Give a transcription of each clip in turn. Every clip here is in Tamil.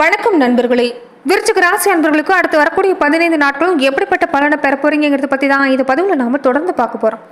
வணக்கம் நண்பர்களே. விருச்சிக ராசி அன்பர்களுக்கு அடுத்து வரக்கூடிய பதினைந்து நாட்களும் எப்படிப்பட்ட பலனை பெற போறீங்கிறத பற்றி தான் இது பதிவில் நாம தொடர்ந்து பார்க்க போகிறோம்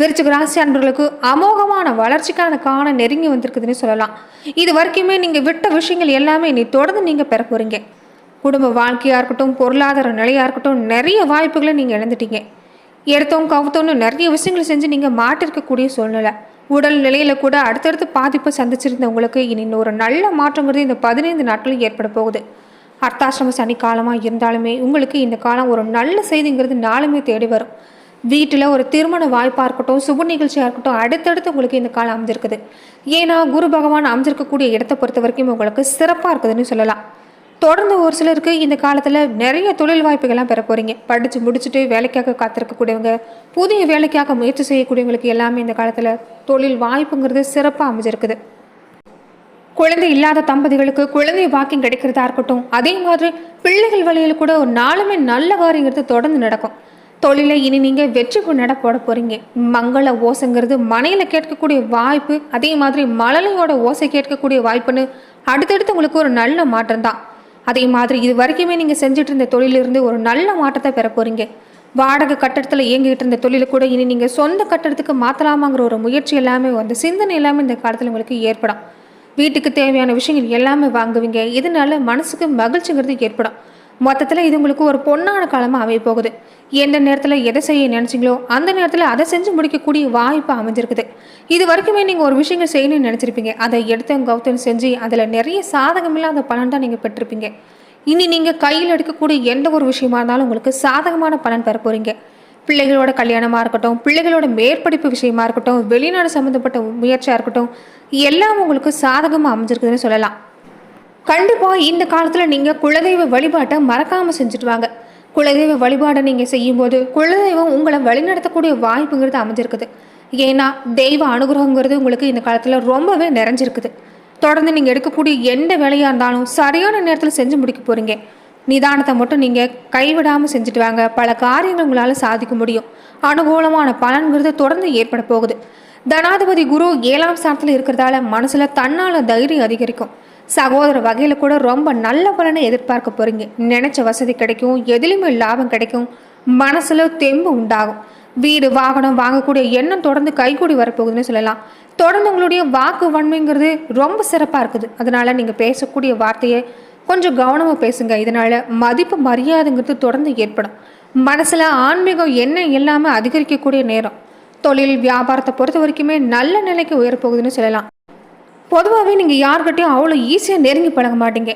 விருச்சிக ராசி அன்பர்களுக்கு அமோகமான வளர்ச்சிக்கான காண நெருங்கி வந்திருக்குதுன்னு சொல்லலாம். இது வரைக்குமே நீங்கள் விட்ட விஷயங்கள் எல்லாமே நீ தொடர்ந்து நீங்கள் பெற போறீங்க. குடும்ப வாழ்க்கையாக இருக்கட்டும் பொருளாதார நிலையாக இருக்கட்டும் நிறைய வாய்ப்புகளை நீங்கள் இழந்துட்டீங்க. எடுத்தோம் கவுத்தோன்னு நிறைய விஷயங்களை செஞ்சு நீங்கள் மாட்டிருக்கக்கூடிய சூழ்நிலை. உடல் நிலையில் கூட அடுத்தடுத்து பாதிப்பை சந்திச்சிருந்த உங்களுக்கு இனி ஒரு நல்ல மாற்றங்கிறது இந்த பதினைந்து நாட்களில் ஏற்பட போகுது. அர்த்தாசிரம சனி காலமாக இருந்தாலுமே உங்களுக்கு இந்த காலம் ஒரு நல்ல செய்திங்கிறது நாளுமே தேடி வரும். வீட்டில் ஒரு திருமண வாய்ப்பாக இருக்கட்டும் சுப நிகழ்ச்சியாக இருக்கட்டும் அடுத்தடுத்து உங்களுக்கு இந்த காலம் அமைஞ்சிருக்குது. ஏன்னா குரு பகவான் அமைஞ்சிருக்கக்கூடிய இடத்தை பொறுத்த வரைக்கும் உங்களுக்கு சிறப்பாக இருக்குதுன்னு சொல்லலாம். தொடர்ந்து ஒரு சிலருக்கு இந்த காலத்தில் நிறைய தொழில் வாய்ப்புகள்லாம் பெற போகிறீங்க படித்து முடிச்சுட்டு வேலைக்காக காத்திருக்கக்கூடியவங்க புதிய வேலைக்காக முயற்சி செய்யக்கூடியவங்களுக்கு எல்லாமே இந்த காலத்தில் தொழில் வாய்ப்புங்கிறது சிறப்பாக அமைஞ்சிருக்குது. குழந்தை இல்லாத தம்பதிகளுக்கு குழந்தை வாக்கிங் கிடைக்கிறதா இருக்கட்டும் அதே மாதிரி பிள்ளைகள் வழியில் கூட ஒரு நாளுமே நல்ல காரியங்கிறது தொடர்ந்து நடக்கும். தொழிலை இனி நீங்கள் வெற்றி நட போட போகிறீங்க மங்கள ஓசைங்கிறது மனையில் கேட்கக்கூடிய வாய்ப்பு அதே மாதிரி மழலையோட ஓசை கேட்கக்கூடிய வாய்ப்புன்னு அடுத்தடுத்து உங்களுக்கு ஒரு நல்ல மாற்றம் தான் அதே மாதிரி இது வரைக்குமே நீங்கள் செஞ்சுட்டு இருந்த தொழிலிருந்து ஒரு நல்ல மாற்றத்தை பெற போகிறீங்க வாடகை கட்டடத்தில் இயங்கிட்டு இருந்த தொழிலை கூட இனி நீங்கள் சொந்த கட்டடத்துக்கு மாற்றலாமாங்கிற ஒரு முயற்சி எல்லாமே வந்து சிந்தனை எல்லாமே இந்த காலத்தில் உங்களுக்கு ஏற்படும். வீட்டுக்கு தேவையான விஷயங்கள் எல்லாமே வாங்குவீங்க. இதனால மனசுக்கு மகிழ்ச்சிங்கிறது ஏற்படும். மொத்தத்தில் இது உங்களுக்கு ஒரு பொன்னான காலமாக அமைய போகுது எந்த நேரத்தில் எதை செய்ய நினச்சிங்களோ அந்த நேரத்தில் அதை செஞ்சு முடிக்கக்கூடிய வாய்ப்பு அமைஞ்சிருக்குது. இது வரைக்குமே நீங்கள் ஒரு விஷயங்கள் செய்யணும்னு நினச்சிருப்பீங்க. அதை எடுத்து கௌத்தம் செஞ்சு அதில் நிறைய சாதகமில்லாத பலன் தான் நீங்கள் பெற்றிருப்பீங்க. இனி நீங்கள் கையில் எடுக்கக்கூடிய எந்த ஒரு விஷயமா இருந்தாலும் உங்களுக்கு சாதகமான பலன் பெற போகிறீங்க பிள்ளைகளோட கல்யாணமாக இருக்கட்டும் பிள்ளைகளோட மேற்படிப்பு விஷயமா இருக்கட்டும் வெளிநாடு சம்மந்தப்பட்ட முயற்சியாக இருக்கட்டும் எல்லாம் உங்களுக்கு சாதகமாக அமைஞ்சிருக்குதுன்னு சொல்லலாம். கண்டிப்பாக இந்த காலத்தில் நீங்கள் குலதெய்வ வழிபாட்டை மறக்காமல் செஞ்சுட்டு வாங்க. குலதெய்வ வழிபாடை நீங்கள் செய்யும்போது குலதெய்வம் உங்களை வழிநடத்தக்கூடிய வாய்ப்புங்கிறது அமைஞ்சிருக்குது. ஏன்னா தெய்வ அனுகிரகங்கிறது உங்களுக்கு இந்த காலத்தில் ரொம்பவே நிறைஞ்சிருக்குது. தொடர்ந்து நீங்கள் எடுக்கக்கூடிய எந்த வேலையாக இருந்தாலும் சரியான நேரத்தில் செஞ்சு முடிக்க போகிறீங்க நிதானத்தை மட்டும் நீங்கள் கைவிடாமல் செஞ்சுட்டு வாங்க. பல காரியங்கள் உங்களால் சாதிக்க முடியும். அனுகூலமான பலன்கிறது தொடர்ந்து ஏற்பட போகுது. தனாதிபதி குரு ஏழாம் ஸ்தானத்தில் இருக்கிறதால மனசில் தன்னால் தைரியம் அதிகரிக்கும். சகோதர வகையில் கூட ரொம்ப நல்ல பலனை எதிர்பார்க்க போகிறீங்க நினச்ச வசதி கிடைக்கும். எதிலுமே லாபம் கிடைக்கும். மனசில் தெம்பு உண்டாகும். வீடு வாகனம் வாங்கக்கூடிய எண்ணம் தொடர்ந்து கைகூடி வரப்போகுதுன்னு சொல்லலாம். தொடர்ந்து உங்களுடைய வாக்கு வன்மைங்கிறது ரொம்ப சிறப்பாக இருக்குது. அதனால் நீங்கள் பேசக்கூடிய வார்த்தையை கொஞ்சம் கவனமாக பேசுங்க. இதனால் மதிப்பு மரியாதைங்கிறது தொடர்ந்து ஏற்படும். மனசில் ஆன்மீகம் எண்ணம் இல்லாமல் அதிகரிக்கக்கூடிய நேரம். தொழில் வியாபாரத்தை பொறுத்த வரைக்குமே நல்ல நிலைக்கு உயரப்போகுதுன்னு சொல்லலாம். பொதுவாகவே நீங்கள் யார்கிட்டையும் அவ்வளோ ஈஸியாக நெருங்கி பழக மாட்டீங்க.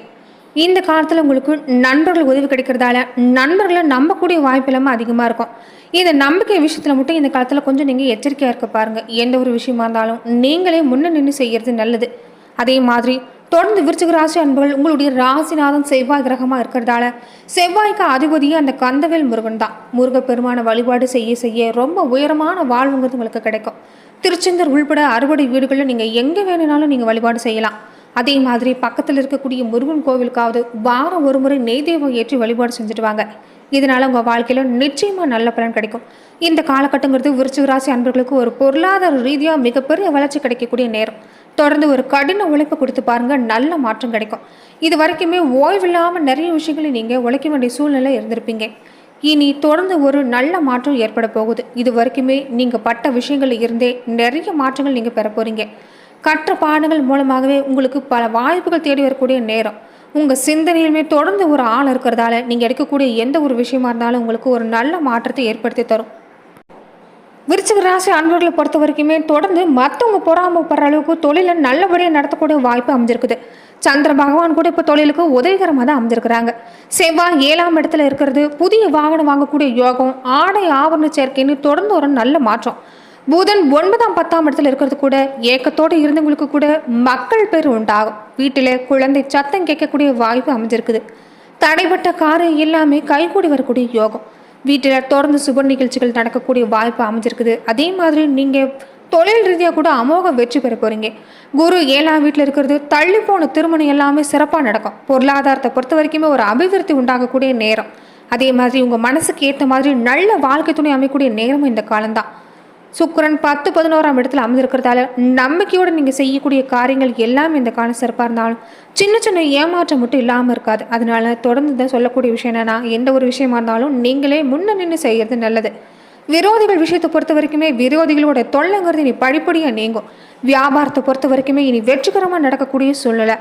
இந்த காலத்தில் உங்களுக்கு நண்பர்கள் உதவி கிடைக்கிறதால நண்பர்களை நம்பக்கூடிய வாய்ப்பு இல்லாமல் அதிகமாக இருக்கும். இந்த நம்பிக்கை விஷயத்தில் மட்டும் இந்த காலத்தில் கொஞ்சம் நீங்கள் எச்சரிக்கையாக இருக்க பாருங்கள் எந்த ஒரு விஷயமா இருந்தாலும் நீங்களே முன்ன நின்று செய்கிறது நல்லது. அதே மாதிரி தொடர்ந்து விருச்சிக ராசி அன்புகள் உங்களுடைய ராசிநாதன் செவ்வாய் கிரகமாக இருக்கிறதால செவ்வாய்க்கு அதிபதியே அந்த கந்தவேல் முருகன் தான். முருகப்பெருமான வழிபாடு செய்ய செய்ய ரொம்ப உயரமான வாழ்வுங்கிறது உங்களுக்கு கிடைக்கும். திருச்செந்தூர் உள்பட அறுபடை வீடுகளில் நீங்கள் எங்கே வேணும்னாலும் நீங்கள் வழிபாடு செய்யலாம். அதே மாதிரி பக்கத்தில் இருக்கக்கூடிய முருகன் கோவிலுக்காவது வாரம் ஒரு முறை நெய் தெய்வம் ஏற்றி வழிபாடு செஞ்சுட்டு வாங்க. இதனால் உங்கள் வாழ்க்கையில் நிச்சயமாக நல்ல பலன் கிடைக்கும். இந்த காலகட்டங்கிறது விருச்சிக ராசி அன்பர்களுக்கு ஒரு பொருளாதார ரீதியாக மிகப்பெரிய வளர்ச்சி கிடைக்கக்கூடிய நேரம். தொடர்ந்து ஒரு கடின உழைப்பு கொடுத்து பாருங்க நல்ல மாற்றம் கிடைக்கும். இது வரைக்குமே ஓய்வில்லாமல் நிறைய விஷயங்களை நீங்கள் உழைக்க வேண்டிய சூழ்நிலை இருந்திருப்பீங்க. இனி தொடர்ந்து ஒரு நல்ல மாற்றம் ஏற்பட போகுது. இது வரைக்குமே நீங்கள் பட்ட விஷயங்கள் இருந்தே நிறைய மாற்றங்கள் நீங்கள் பெற போகிறீங்க கற்ற பாடங்கள் மூலமாகவே உங்களுக்கு பல வாய்ப்புகள் தேடி வரக்கூடிய நேரம். உங்கள் சிந்தனையிலுமே தொடர்ந்து ஒரு ஆள் இருக்கிறதால நீங்கள் எடுக்கக்கூடிய எந்த ஒரு விஷயமா இருந்தாலும் உங்களுக்கு ஒரு நல்ல மாற்றத்தை ஏற்படுத்தி தரும். விருச்சிக ராசி அன்பர்களை பொறுத்த வரைக்குமே தொடர்ந்து மற்றவங்க பொறாமப்படுற அளவுக்கு தொழிலை நல்லபடியாக நடத்தக்கூடிய வாய்ப்பு அமைஞ்சிருக்குது. சந்திர பகவான் கூட இப்போ தொழிலுக்கு உதவிகரமாக தான் அமைஞ்சிருக்கிறாங்க. செவ்வாய் ஏழாம் இடத்துல இருக்கிறது புதிய வாகனம் வாங்கக்கூடிய யோகம் ஆடை ஆவரண சேர்க்கைன்னு தொடர்ந்து ஒரு நல்ல மாற்றம். புதன் ஒன்பதாம் பத்தாம் இடத்துல இருக்கிறது கூட ஏக்கத்தோடு இருந்தவங்களுக்கு கூட மக்கள் பேர் உண்டாகும். வீட்டில் குழந்தை சத்தம் கேட்கக்கூடிய வாய்ப்பு அமைஞ்சிருக்குது. தடைப்பட்ட காரு எல்லாமே கைகூடி வரக்கூடிய யோகம். வீட்டில் தொடர்ந்து சுப நிகழ்ச்சிகள் நடக்கக்கூடிய வாய்ப்பு அமைஞ்சிருக்குது. அதே மாதிரி நீங்கள் தொழில் ரீதியாக கூட அமோக வெற்றி பெற போகிறீங்க குரு ஏழாம் வீட்டில் இருக்கிறது தள்ளி போன திருமணம் எல்லாமே சிறப்பாக நடக்கும். பொருளாதாரத்தை பொறுத்த வரைக்குமே ஒரு அபிவிருத்தி உண்டாகக்கூடிய நேரம். அதே மாதிரி உங்கள் மனசுக்கு ஏற்ற மாதிரி நல்ல வாழ்க்கை துணை அமைக்கக்கூடிய நேரமும் இந்த காலம்தான். சுக்கிரன் பத்து பதினோராம் இடத்துல அமர்ந்திருக்கிறதால நம்பிக்கையோடு நீங்கள் செய்யக்கூடிய காரியங்கள் எல்லாமே இந்த காலம் சிறப்பாக இருந்தாலும் சின்ன சின்ன ஏமாற்றம் மட்டும் இல்லாமல் இருக்காது. அதனால தொடர்ந்து தான் சொல்லக்கூடிய விஷயம் என்னென்னா எந்த ஒரு விஷயமா இருந்தாலும் நீங்களே முன்ன நின்று செய்கிறது நல்லது. விரோதிகள் விஷயத்தை பொறுத்த வரைக்குமே விரோதிகளோட தொல்லைங்கிறது இனி படிப்படியாக நீங்கும். வியாபாரத்தை பொறுத்த வரைக்குமே இனி வெற்றிகரமாக நடக்கக்கூடிய சூழ்நிலை.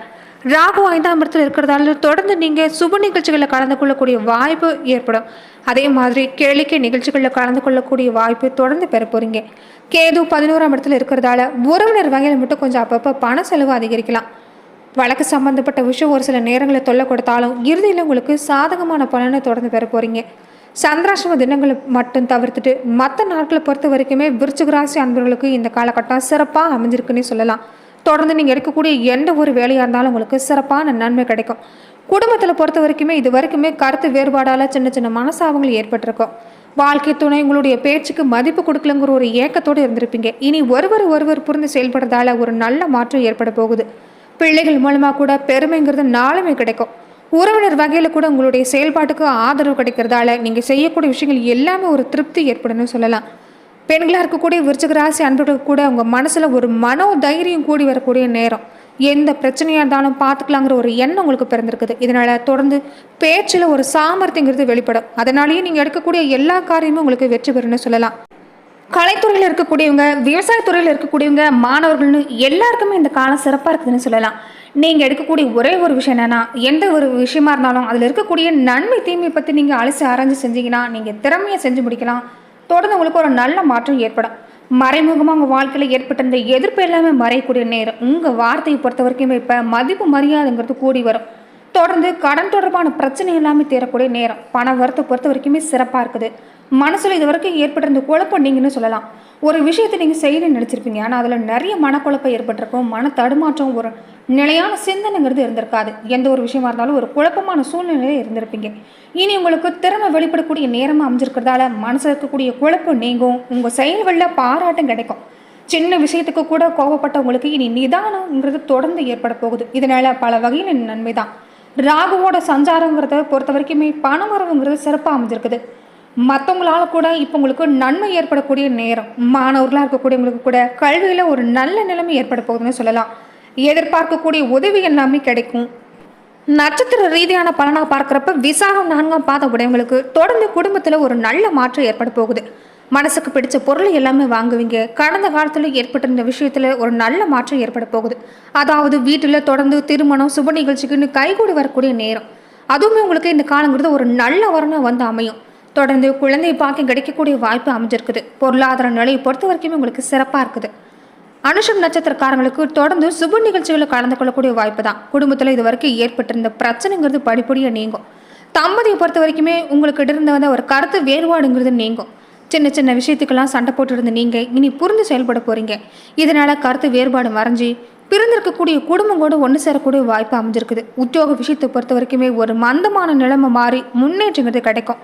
ராகு ஐந்தாம் இடத்தில் இருக்கிறதால தொடர்ந்து நீங்கள் சுப நிகழ்ச்சிகளில் கலந்து கொள்ளக்கூடிய வாய்ப்பு ஏற்படும். அதே மாதிரி கேளிக்கை நிகழ்ச்சிகளில் கலந்து கொள்ளக்கூடிய வாய்ப்பு தொடர்ந்து பெற போகிறீங்க கேது பதினோராம் இடத்துல இருக்கிறதால உறவினர் வகையில் மட்டும் கொஞ்சம் அப்பப்போ பண செலவு அதிகரிக்கலாம். வழக்கு சம்பந்தப்பட்ட விஷயம் ஒரு சில நேரங்களில் தொல்லை கொடுத்தாலும் இறுதியில் உங்களுக்கு சாதகமான பலனை தொடர்ந்து பெற போகிறீங்க சந்திராசிரம தினங்களை மட்டும் தவிர்த்துட்டு மற்ற நாட்களை பொறுத்த வரைக்குமே விருச்சிகராசி அன்பர்களுக்கு இந்த காலகட்டம் சிறப்பாக அமைஞ்சிருக்குன்னே சொல்லலாம். தொடர்ந்து நீங்கள் எடுக்கக்கூடிய எந்த ஒரு வேலையாக இருந்தாலும் உங்களுக்கு சிறப்பான நன்மை கிடைக்கும். குடும்பத்தில் பொறுத்த வரைக்குமே இது வரைக்குமே கருத்து வேறுபாடால் சின்ன சின்ன மனசாபங்கள் ஏற்பட்டிருக்கும். வாழ்க்கை துணை உங்களுடைய பேச்சுக்கு மதிப்பு கொடுக்கலங்கிற ஒரு ஏக்கத்தோடு இருந்திருப்பீங்க. இனி ஒருவர் ஒருவர் புரிந்து செயல்படுறதால ஒரு நல்ல மாற்றம் ஏற்பட போகுது. பிள்ளைகள் மூலமாக கூட பெருமைங்கிறது நாளுமே கிடைக்கும். உறவினர் வகையில் கூட உங்களுடைய செயல்பாட்டுக்கு ஆதரவு கிடைக்கிறதால நீங்கள் செய்யக்கூடிய விஷயங்கள் எல்லாமே ஒரு திருப்தி ஏற்படும்னு சொல்லலாம். பெண்களாக இருக்கக்கூடிய விருச்சிக ராசி அன்பர்களுக்கு கூட உங்கள் மனசில் ஒரு மனோ தைரியம் கூடி வரக்கூடிய நேரம். எந்த பிரச்சனையாக இருந்தாலும் பார்த்துக்கலாங்கிற ஒரு எண்ணம் உங்களுக்கு பிறந்திருக்குது. இதனால் தொடர்ந்து பேச்சில் ஒரு சாமர்த்தியங்கிறது வெளிப்படும். அதனாலேயே நீங்கள் எடுக்கக்கூடிய எல்லா காரியமும் உங்களுக்கு வெற்றி பெறும்னு சொல்லலாம். கலைத்துறையில் இருக்கக்கூடியவங்க விவசாயத்துறையில் இருக்கக்கூடியவங்க மாணவர்கள்னு எல்லாருக்குமே இந்த காலம் சிறப்பாக இருக்குதுன்னு சொல்லலாம். நீங்கள் எடுக்கக்கூடிய ஒரே ஒரு விஷயம் என்னென்னா எந்த ஒரு விஷயமா இருந்தாலும் அதில் இருக்கக்கூடிய நன்மை தீமை பற்றி நீங்கள் அலசி ஆராய்ஞ்சு செஞ்சீங்கன்னா நீங்கள் திறமையை செஞ்சு முடிக்கலாம். தொடர்ந்து உங்களுக்கு ஒரு நல்ல மாற்றம் ஏற்படும். மறைமுகமாக உங்கள் வாழ்க்கையில் ஏற்பட்ட இந்த எதிர்ப்பு எல்லாமே மறையக்கூடிய நேரம். உங்கள் வார்த்தையை பொறுத்த வரைக்கும் இப்போ மதிப்பு மரியாதைங்கிறது கூடி வரும். தொடர்ந்து கடன் தொடர்பான பிரச்சனை எல்லாமே தீரக்கூடிய நேரம். பண வரத்தை பொறுத்த வரைக்குமே சிறப்பாக இருக்குது. மனசில் இது வரைக்கும் ஏற்பட்டிருந்த குழப்பம் நீங்கன்னு சொல்லலாம். ஒரு விஷயத்தை நீங்கள் செய்யணும்னு நினச்சிருப்பீங்க. ஆனால் அதில் நிறைய மனக்குழப்பம் ஏற்பட்டிருக்கும். மன தடுமாற்றம் ஒரு நிலையான சிந்தனைங்கிறது இருந்திருக்காது. எந்த ஒரு விஷயமா இருந்தாலும் ஒரு குழப்பமான சூழ்நிலையில் இருந்திருப்பீங்க. இனி உங்களுக்கு திறமை வெளிப்படக்கூடிய நேரமாக அமைஞ்சிருக்கிறதால மனசில் இருக்கக்கூடிய குழப்பம் நீங்கும். உங்கள் செயல்களில் பாராட்டம் கிடைக்கும். சின்ன விஷயத்துக்கு கூட கோவப்பட்டவங்களுக்கு இனி நிதானங்கிறது தொடர்ந்து ஏற்பட போகுது. இதனால பல வகையில் நன்மை தான். ராகுவோட சஞ்சாரங்கிறத பொறுத்த வரைக்குமே பணவரவுங்கிறது சிறப்பாக அமைஞ்சிருக்குது. மற்றவங்களால கூட இப்போ உங்களுக்கு நன்மை ஏற்படக்கூடிய நேரம். மாணவர்களாக இருக்கக்கூடியவங்களுக்கு கூட கல்வியில் ஒரு நல்ல நிலைமை ஏற்பட போகுதுன்னு சொல்லலாம். எதிர்பார்க்கக்கூடிய உதவி எல்லாமே கிடைக்கும். நட்சத்திர ரீதியான பலனாக பார்க்குறப்ப விசாகம் நான்காம் பாத உடையவங்களுக்கு தொடர்ந்து குடும்பத்தில் ஒரு நல்ல மாற்றம் ஏற்பட போகுது. மனசுக்கு பிடிச்ச பொருளை எல்லாமே வாங்குவீங்க. கடந்த காலத்தில் ஏற்பட்டிருந்த விஷயத்தில் ஒரு நல்ல மாற்றம் ஏற்பட போகுது. அதாவது வீட்டில் தொடர்ந்து திருமணம் சுப நிகழ்ச்சிக்குன்னு கைகூடி வரக்கூடிய நேரம். அதுவுமே உங்களுக்கு இந்த காலங்கிறது ஒரு நல்ல வரணும் வந்து அமையும். தொடர்ந்து குழந்தை பாக்கியம் கிடைக்கக்கூடிய வாய்ப்பு அமைஞ்சிருக்குது. பொருளாதார நிலையை பொறுத்த வரைக்குமே உங்களுக்கு சிறப்பாக இருக்குது. அனுஷம் நட்சத்திரக்காரங்களுக்கு தொடர்ந்து சுப நிகழ்ச்சிகளில் கலந்து கொள்ளக்கூடிய வாய்ப்பு தான் குடும்பத்தில் இது வரைக்கும் ஏற்பட்டிருந்த பிரச்சனைங்கிறது படிப்படியாக நீங்கும். தம்பதியை பொறுத்த வரைக்குமே உங்களுக்கு இருந்த வந்த ஒரு கருத்து வேறுபாடுங்கிறது நீங்கும். சின்ன சின்ன விஷயத்துக்கெல்லாம் சண்டை போட்டுருந்து நீங்கள் இனி புரிந்து செயல்பட போகிறீங்க இதனால் கருத்து வேறுபாடு மறைஞ்சி பிறந்திருக்கக்கூடிய குடும்பம் கூட ஒன்று சேரக்கூடிய வாய்ப்பு அமைஞ்சிருக்குது. உத்தியோக விஷயத்தை பொறுத்த வரைக்குமே ஒரு மந்தமான நிலைமை மாறி முன்னேற்றங்கிறது கிடைக்கும்.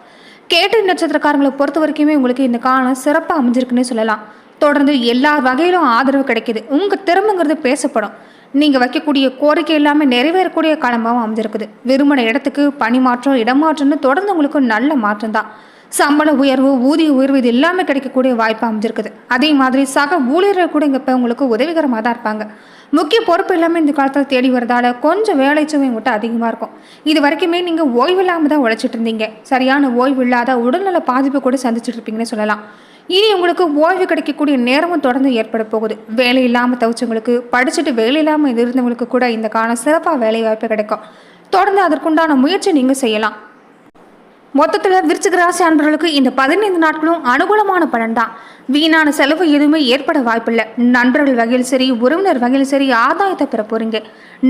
கேட்டு நட்சத்திரக்காரங்களை பொறுத்த வரைக்குமே உங்களுக்கு இந்த காலம் சிறப்பாக அமைஞ்சிருக்குன்னே சொல்லலாம். தொடர்ந்து எல்லா வகையிலும் ஆதரவு கிடைக்கிது. உங்கள் திறமைங்கிறது பேசப்படும். நீங்கள் வைக்கக்கூடிய கோரிக்கை எல்லாமே நிறைவேறக்கூடிய காலமாகவும் அமைஞ்சிருக்குது. விரும்பின இடத்துக்கு பணி மாற்றம் இடமாற்றம்னு தொடர்ந்து உங்களுக்கு நல்ல மாற்றம் தான். சம்பள உயர்வு ஊதிய உயர்வு இது எல்லாமே கிடைக்கக்கூடிய வாய்ப்பு அமைஞ்சிருக்குது. அதே மாதிரி சக ஊழியர்கள் கூட இங்கே இப்போ உங்களுக்கு உதவிகரமாக தான் இருப்பாங்க. முக்கிய பொறுப்பு எல்லாமே இந்த காலத்தில் தேடி வரதால கொஞ்சம் வேலை சுவை உங்கள்கிட்ட அதிகமாக இருக்கும். இது வரைக்குமே நீங்கள் ஓய்வு இல்லாமல் தான் உழைச்சிட்டு இருந்தீங்க. சரியான ஓய்வு இல்லாத உடல்நல பாதிப்பு கூட சந்திச்சுட்டு இருப்பீங்கன்னு சொல்லலாம். இனி உங்களுக்கு ஓய்வு கிடைக்கக்கூடிய நேரமும் தொடர்ந்து ஏற்பட போகுது. வேலை இல்லாமல் தவிச்சவங்களுக்கு படிச்சுட்டு வேலை இல்லாமல் இது இருந்தவங்களுக்கு கூட இந்த காலம் சிறப்பாக வேலை வாய்ப்பு கிடைக்கும். தொடர்ந்து அதற்குண்டான முயற்சி நீங்கள் செய்யலாம். மொத்தத்தில் விருச்சிக ராசி அன்பர்களுக்கு இந்த பதினைந்து நாட்களும் அனுகூலமான பலன் தான். வீணான செலவு எதுவுமே ஏற்பட வாய்ப்பில்லை. நண்பர்கள் வகையில் சரி உறவினர் வகையில் சரி ஆதாயத்தை பெற போறீங்க.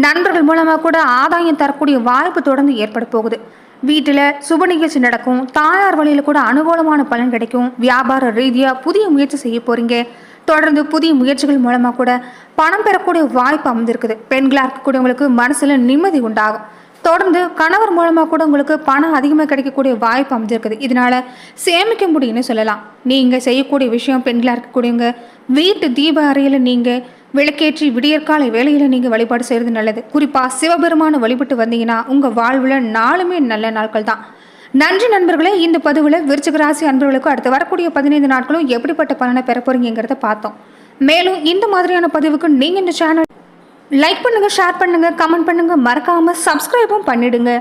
நண்பர்கள் மூலமாக கூட ஆதாயம் தரக்கூடிய வாய்ப்பு தொடர்ந்து ஏற்பட போகுது. வீட்டில் சுப நிகழ்ச்சி நடக்கும். தாயார் வழியில் கூட அனுகூலமான பலன் கிடைக்கும். வியாபார ரீதியாக புதிய முயற்சி செய்ய போகிறீங்க தொடர்ந்து புதிய முயற்சிகள் மூலமாக கூட பணம் பெறக்கூடிய வாய்ப்பு அமைந்திருக்குது. பெண்களாக இருக்கக்கூடியவங்களுக்கு மனசில் நிம்மதி உண்டாகும். தொடர்ந்து கணவர் மூலமாக கூட உங்களுக்கு பணம் அதிகமாக கிடைக்கக்கூடிய வாய்ப்பு அமைஞ்சிருக்குது. இதனால் சேமிக்க முடியும்னு சொல்லலாம். நீங்கள் செய்யக்கூடிய விஷயம் பெண்களாக இருக்கக்கூடியவங்க வீட்டு தீப அறையில் நீங்கள் விளக்கேற்றி விடியற்காலை வேலையில் நீங்கள் வழிபாடு செய்கிறது நல்லது. குறிப்பாக சிவபெருமான வழிபட்டு வந்தீங்கன்னா உங்கள் வாழ்வில் நாளுமே நல்ல நாட்கள் தான். நன்றி நண்பர்களே இந்த பதிவில் விருச்சிக ராசி அன்பர்களுக்கு அடுத்து வரக்கூடிய பதினைந்து நாட்களும் எப்படிப்பட்ட பலனை பெற போறீங்கிறத பார்த்தோம். மேலும் இந்த மாதிரியான பதிவுக்கு நீங்கள் இந்த சேனல் லைக் பண்ணுங்கள் ஷேர் பண்ணுங்கள் கமெண்ட் பண்ணுங்கள் மறக்காமல் சப்ஸ்கிரைபும் பண்ணிவிடுங்க